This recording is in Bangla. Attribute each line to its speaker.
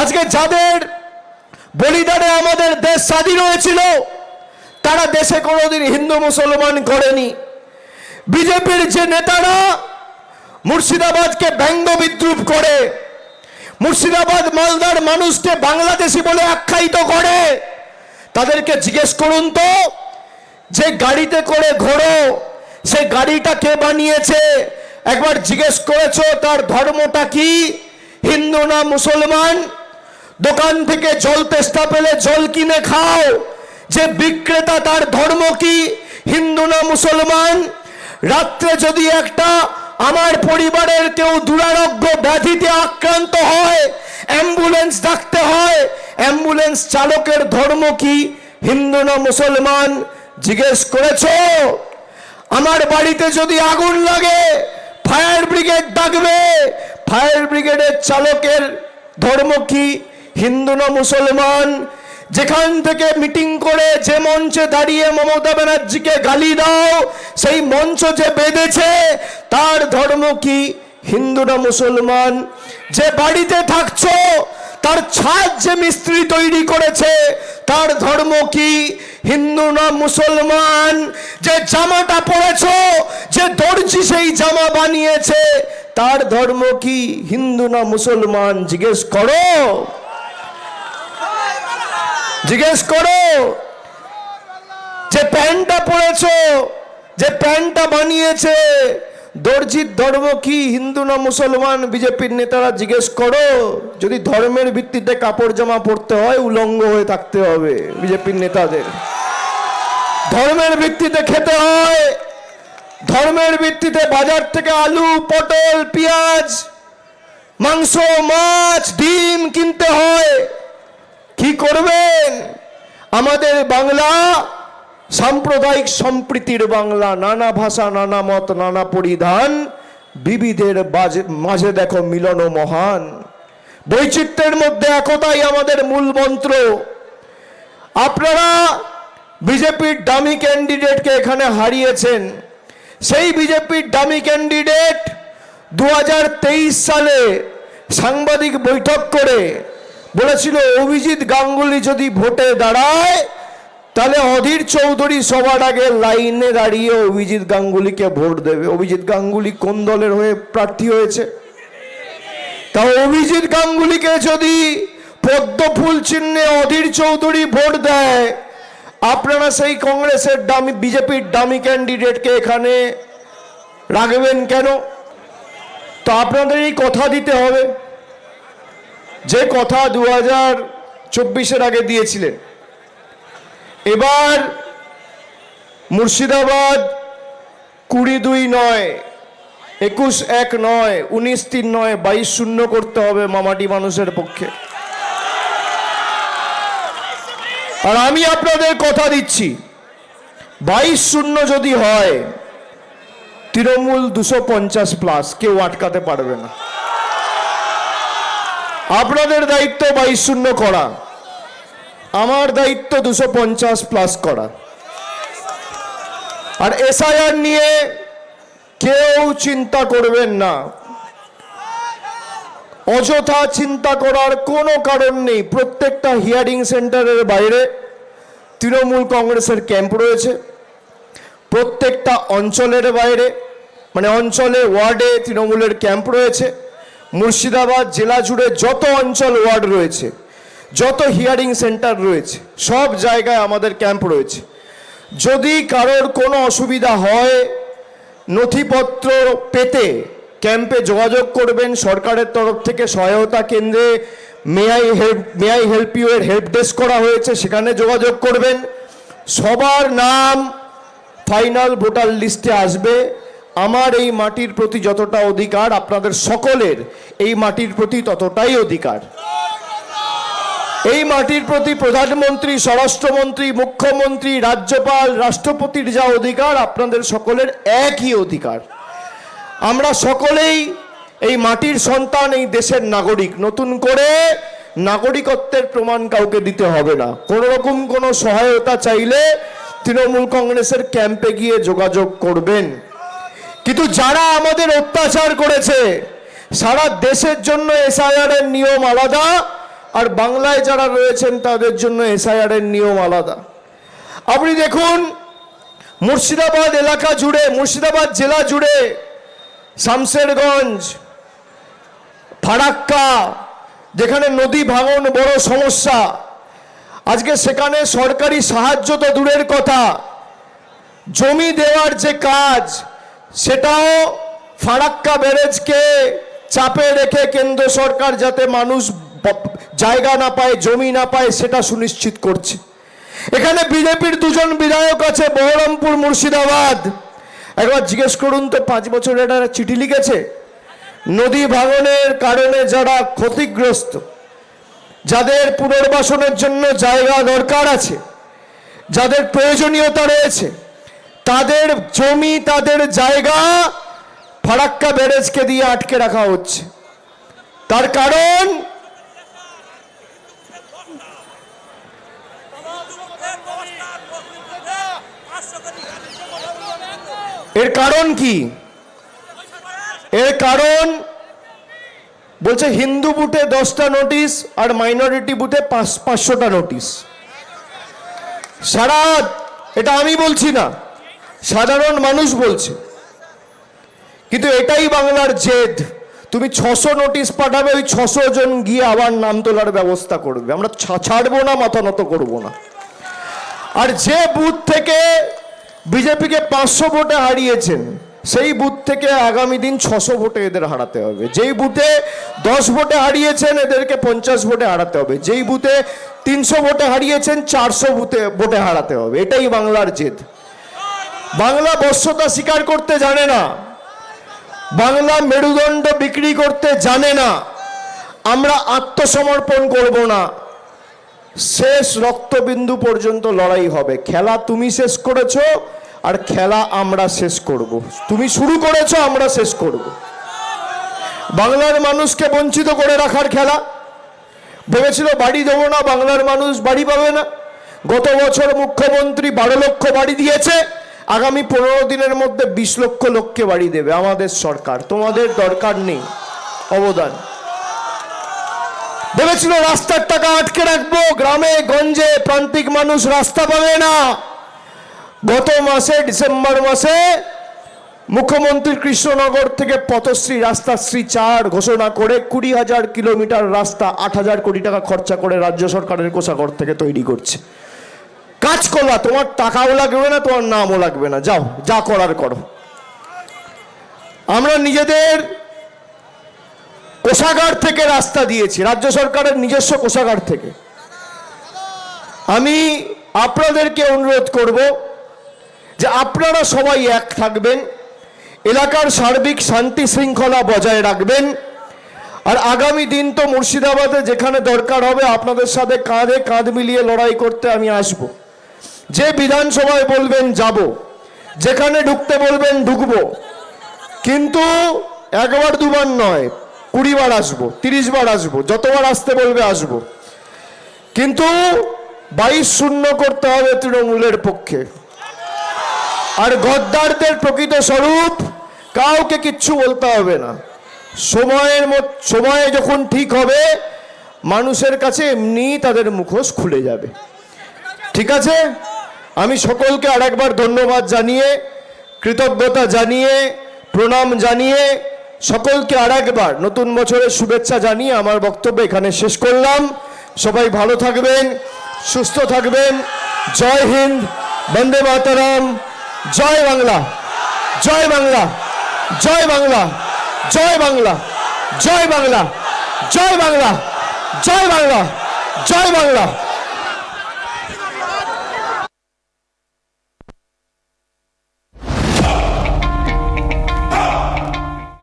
Speaker 1: আজকে যাদের বলিদানে আমাদের দেশ স্বাধীন হয়েছিল, তারা দেশে কোনোদিন হিন্দু মুসলমান করেনি। বিজেপির যে নেতারা মুর্শিদাবাদকে ব্যঙ্গ বিদ্রুপ করে, মুর্শিদাবাদ মালদার মানুষকে বাংলাদেশি বলে আখ্যায়িত করে, তাদেরকে জিজ্ঞেস করুন তো, যে গাড়িতে করে ঘোরো, সে গাড়িটা কে বানিয়েছে? একবার জিজ্ঞেস করেছ, তার ধর্মটা কি? হিন্দু না মুসলমান? দোকান থেকে জল তেষ্টা পেলে জল কিনে খাও। যে বিক্রেতা তার ধর্ম কি? হিন্দু না মুসলমান? রাত্রে যদি একটা আমার পরিবারের কেউ দুরারোগ্য ব্যাধিতে আক্রান্ত হয়, অ্যাম্বুলেন্স ডাকতে হয়, অ্যাম্বুলেন্স চালকের ধর্ম কি? হিন্দু না মুসলমান? জিজ্ঞেস করেছ? আমার বাড়িতে যদি আগুন লাগে, ফায়ার ব্রিগেড ডাকবে। ফায়ার ব্রিগেডের চালকের ধর্ম কি? হিন্দু না মুসলমান, যেখান থেকে মিটিং করে যে মঞ্চে দাঁড়িয়ে মমতা ব্যানার্জিকে গালি দাও, সেই মঞ্চ যে বেঁধেছে, তার ধর্ম কি? হিন্দু না মুসলমান, যে বাড়িতে থাকছো, তার ছাদ যে মিস্ত্রি তৈরি করেছে, তার ধর্ম কি? হিন্দু না মুসলমান, যে জামাটা পরেছো, যে দর্জি সেই জামা বানিয়েছে, তার ধর্ম কি? হিন্দু না মুসলমান, জিজ্ঞেস করো। জিজ্ঞেস করো, যে প্যান্টটা পরেছো, যে প্যান্টটা বানিয়েছে, দর্জির ধর্ম কি, হিন্দু না মুসলমান, বিজেপির নেতারা জিজ্ঞেস করো। যদি ধর্মের ভিত্তিতে কাপড় জামা পরতে হয়, উলঙ্গ হয়ে থাকতে হবে বিজেপির নেতাদের। ধর্মের ভিত্তিতে খেতে হয়, ধর্মের ভিত্তিতে বাজার থেকে আলু, পটল, পেঁয়াজ, মাংস, মাছ, ডিম কিনতে হয়। কি করবেন? আমাদের বাংলা সাম্প্রদায়িক সম্প্রীতির বাংলা, নানা ভাষা, নানা মত, নানা পরিধান, বিবিধের মাঝে দেখো মিলন মহান। বৈচিত্র্যের মধ্যে একতাই আমাদের মূল মন্ত্র। আপনারা বিজেপির ডামি ক্যান্ডিডেটকে এখানে হারিয়েছেন। সেই বিজেপির ডামি ক্যান্ডিডেট দু হাজার তেইশ সালে সাংবাদিক বৈঠক করে বলেছিল, অভিজিৎ গাঙ্গুলি যদি ভোটে দাঁড়ায়, তাহলে অধীর চৌধুরী সবার আগে লাইনে দাঁড়িয়ে অভিজিৎ গাঙ্গুলিকে ভোট দেবে। অভিজিৎ গাঙ্গুলি কোন দলের হয়ে প্রার্থী হয়েছে? তা অভিজিৎ গাঙ্গুলিকে যদি পদ্ম ফুল চিহ্নে অধীর চৌধুরী ভোট দেয়, আপনারা সেই কংগ্রেসের দামি, বিজেপির দামি ক্যান্ডিডেটকে এখানে রাখবেন কেন? তো আপনাদের এই কথা দিতে হবে। যে কথা দু হাজার চব্বিশের আগে দিয়েছিলেন। এবার মুর্শিদাবাদ কুড়ি দুই নয়, একুশ এক নয়, উনিশ তিন নয়, বাইশ শূন্য করতে হবে মামাটি মানুষের পক্ষে। আর আমি আপনাদের কথা দিচ্ছি, বাইশ শূন্য যদি হয়, তৃণমূল দুশো পঞ্চাশ প্লাস কেউ আটকাতে পারবে না। আপনাদের দায়িত্ব বাইশ শূন্য করা। আমার দায়িত্ব দুশো পঞ্চাশ প্লাস করা। আর এসআইআর নিয়ে কেউ চিন্তা করবেন না। অযথা চিন্তা করার কোনো কারণ নেই। প্রত্যেকটা হিয়ারিং সেন্টারের বাইরে তৃণমূল কংগ্রেসের ক্যাম্প রয়েছে। প্রত্যেকটা অঞ্চলের বাইরে মানে অঞ্চলে ওয়ার্ডে তৃণমূলের ক্যাম্প রয়েছে। মুর্শিদাবাদ জেলা জুড়ে যত অঞ্চল ওয়ার্ড রয়েছে, যত হিয়ারিং সেন্টার রয়েছে, সব জায়গায় আমাদের ক্যাম্প রয়েছে। যদি কারোর কোনো অসুবিধা হয়, নথিপত্র পেতে ক্যাম্পে যোগাযোগ করবেন সরকারের তরফ থেকে, সহায়তা কেন্দ্রে may I help may I help you এর হেল্প ডেস্ক করা হয়েছে, সেখানে যোগাযোগ করবেন। সবার নাম ফাইনাল ভোটার লিস্টে আসবে। আমার এই মাটির প্রতি যতটা অধিকার, আপনাদের সকলের এই মাটির প্রতি ততটাই অধিকার। এই মাটির প্রতি প্রধানমন্ত্রী, স্বরাষ্ট্রমন্ত্রী, মুখ্যমন্ত্রী, রাজ্যপাল, রাষ্ট্রপতির যা অধিকার, আপনাদের সকলের একই অধিকার। আমরা সকলেই এই মাটির সন্তান, এই দেশের নাগরিক। নতুন করে নাগরিকত্বের প্রমাণ কাউকে দিতে হবে না। কোনো রকম কোনো সহায়তা চাইলে তৃণমূল কংগ্রেসের ক্যাম্পে গিয়ে যোগাযোগ করবেন। কিন্তু যারা আমাদের অত্যাচার করেছে, সারা দেশের জন্য এসআইআর এর নিয়ম আলাদা, আর বাংলায় যারা রয়েছেন তাদের জন্য এসআইআর এর নিয়ম আলাদা। আপনি দেখুন, মুর্শিদাবাদ এলাকা জুড়ে, মুর্শিদাবাদ জেলা জুড়ে, শামশেরগঞ্জ, ফারাক্কা, যেখানে নদী ভাঙন বড় সমস্যা, আজকে সেখানে সরকারি সাহায্য তো দূরের কথা। জমি দেওয়ার যে কাজ সেটাও ফারাক্কা ব্যারেজকে চাপে রেখে কেন্দ্র সরকার যাতে মানুষ জায়গা না পায়, জমি না পায়, সেটা সুনিশ্চিত করছে। এখানে বিজেপির দুজন বিধায়ক আছে, বহরমপুর মুর্শিদাবাদ। একবার জিজ্ঞেস করুন তো, পাঁচ বছর এটা চিঠি লিখেছে? নদী ভাঙনের কারণে যারা ক্ষতিগ্রস্ত, যাদের পুনর্বাসনের জন্য জায়গা দরকার আছে, যাদের প্রয়োজনীয়তা রয়েছে তাদের জমি, তাদের জায়গা ফারাক্কা ব্যারেজকে দিয়ে আটকে রাখা হচ্ছে। তার কারণ, এর কারণ কি? এর কারণ বলছে হিন্দু বুথে দশটা নোটিশ আর মাইনরিটি বুথে পাঁচ পাঁচশোটা নোটিশ। সারা এটা আমি বলছি না। সাধারণ মানুষ বলছে। কিন্তু এটাই বাংলার জেদ। তুমি ছশো নোটিশ পাঠাবে, ওই ছশো জন গিয়ে আবার নাম তোলার ব্যবস্থা করবে। আমরা ছাড়বো না, মাথা নত করব না। আর যে বুথ থেকে বিজেপিকে পাঁচশো ভোটে হারিয়েছেন, সেই বুথ থেকে আগামী দিন ছশো ভোটে এদের হারাতে হবে। যেই বুথে দশ ভোটে হারিয়েছেন, এদেরকে পঞ্চাশ ভোটে হারাতে হবে। যেই বুথে তিনশো ভোটে হারিয়েছেন, চারশো বুথে ভোটে হারাতে হবে। এটাই বাংলার জেদ। বাংলা বশ্যতা স্বীকার করতে জানে না। বাংলা মেরুদণ্ড বিক্রি করতে জানে না। আমরা আত্মসমর্পণ করব না। শেষ রক্তবিন্দু পর্যন্ত লড়াই হবে। খেলা তুমি শেষ করেছ আর খেলা আমরা শেষ করব। তুমি শুরু করেছ, আমরা শেষ করব। বাংলার মানুষকে বঞ্চিত করে রাখার খেলা। ভেবেছিল বাড়ি দেবো না, বাংলার মানুষ বাড়ি পাবে না। গত বছর মুখ্যমন্ত্রী বারো লক্ষ বাড়ি দিয়েছে। আগামী পনেরো দিনের মধ্যে বিশ লক্ষ লোককে বাড়ি দেবে আমাদের সরকার। তোমাদের দরকার নেই। অবদান। ভেবেছিল রাস্তার টাকা আটকে রাখব। গ্রামে, গঞ্জে প্রান্তিক মানুষ রাস্তা পাবে না। গত মাসে, ডিসেম্বর মাসে মুখ্যমন্ত্রী কৃষ্ণনগর থেকে পথশ্রী, রাস্তাশ্রী চার ঘোষণা করে কুড়ি হাজার কিলোমিটার রাস্তা আট হাজার কোটি টাকা খরচা করে রাজ্য সরকারের কোষাগর থেকে তৈরি করছে। কাজ করবা, তোমার টাকাও লাগবে না, তোমার নামও লাগবে না। যাও, যা করার করো। আমরা নিজেদের কোষাগার থেকে রাস্তা দিয়েছি, রাজ্য সরকারের নিজস্ব কোষাগার থেকে। আমি আপনাদেরকে অনুরোধ করব যে আপনারা সবাই এক থাকবেন, এলাকার সার্বিক শান্তি শৃঙ্খলা বজায় রাখবেন, আর আগামী দিন তো মুর্শিদাবাদে যেখানে দরকার হবে, আপনাদের সাথে কাঁধে কাঁধ মিলিয়ে লড়াই করতে আমি আসব। যে বিধানসভায় বলবেন যাব, যেখানে ঢুকতে বলবেন ঢুকবো। কিন্তু একবার দুবার নয়, কুড়ি বার আসব, তিরিশ বার আসব, যতবার আসতে বলবে আসব। কিন্তু বাইশ শূন্য করতে হবে তৃণমূলের পক্ষে। আর গদ্দারদের প্রকৃত স্বরূপ কাউকে কিচ্ছু বলতে হবে না। সময়ের সময়ে যখন ঠিক হবে, মানুষের কাছে এমনি তাদের মুখোশ খুলে যাবে। ঠিক আছে? আমি সকলকে আরেকবার ধন্যবাদ জানিয়ে, কৃতজ্ঞতা জানিয়ে, প্রণাম জানিয়ে, সকলকে আরেকবার নতুন বছরের শুভেচ্ছা জানিয়ে আমার বক্তব্য এখানে শেষ করলাম। সবাই ভালো থাকবেন, সুস্থ থাকবেন। জয় হিন্দ, বন্দে মাতারাম। জয় বাংলা জয় বাংলা জয় বাংলা জয় বাংলা জয় বাংলা জয় বাংলা জয় বাংলা জয় বাংলা।